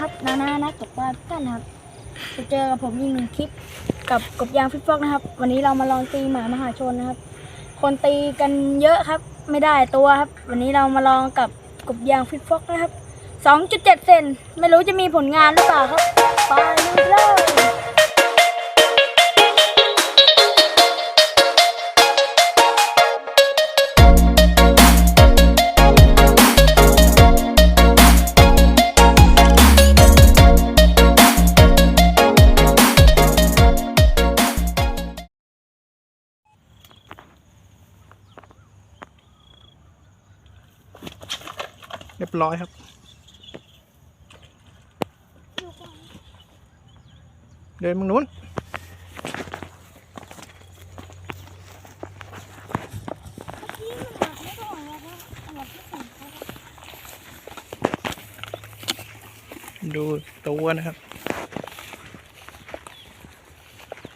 ว่าทุกท่านนะครับจะเจอกับผมอีกหนึ่งคลิปกับกบยางฟิตฟอกนะครับ วันนี้เรามาลองตีหมามหาชนนะครับ คนตีกันเยอะครับ ไม่ได้ตัวครับ วันนี้เรามาลองกับกบยางฟิตฟอกนะครับ 2.7 เซนไม่รู้จะมีผลงานหรือเปล่าครับ ไปเลย เรียบร้อยครับเดินมึงนู้น ดูตัวนะครับ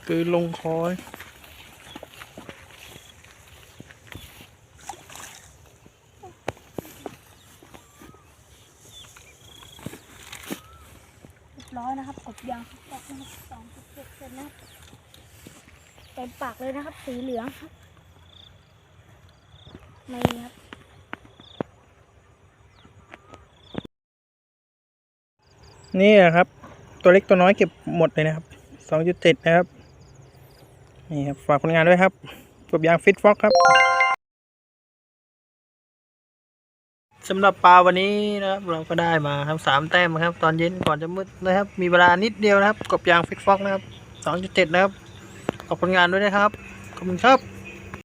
คือลงคอย ร้อยนะครับกบยางฟิตฟอกนะครับ2.7เซนนะเต็มปากเลยนะครับ สีเหลืองครับไม่ครับนี่แหละครับ ตัวเล็กตัวน้อยเก็บหมดเลยนะครับสองจุดเจ็ดนะครับ นี่ครับ ฝากผลงานด้วยครับกบยางฟิตฟ็อกครับ สำหรับปลาวันนี้นะครับเราก็ได้มาครับสามแต้มครับ ตอนเย็นก่อนจะมืดนะครับ มีเวลานิดเดียวนะครับกบยางฟิกฟอกนะครับสองจุดเจ็ดนะครับขอบผลงานด้วยนะครับขอบคุณครับ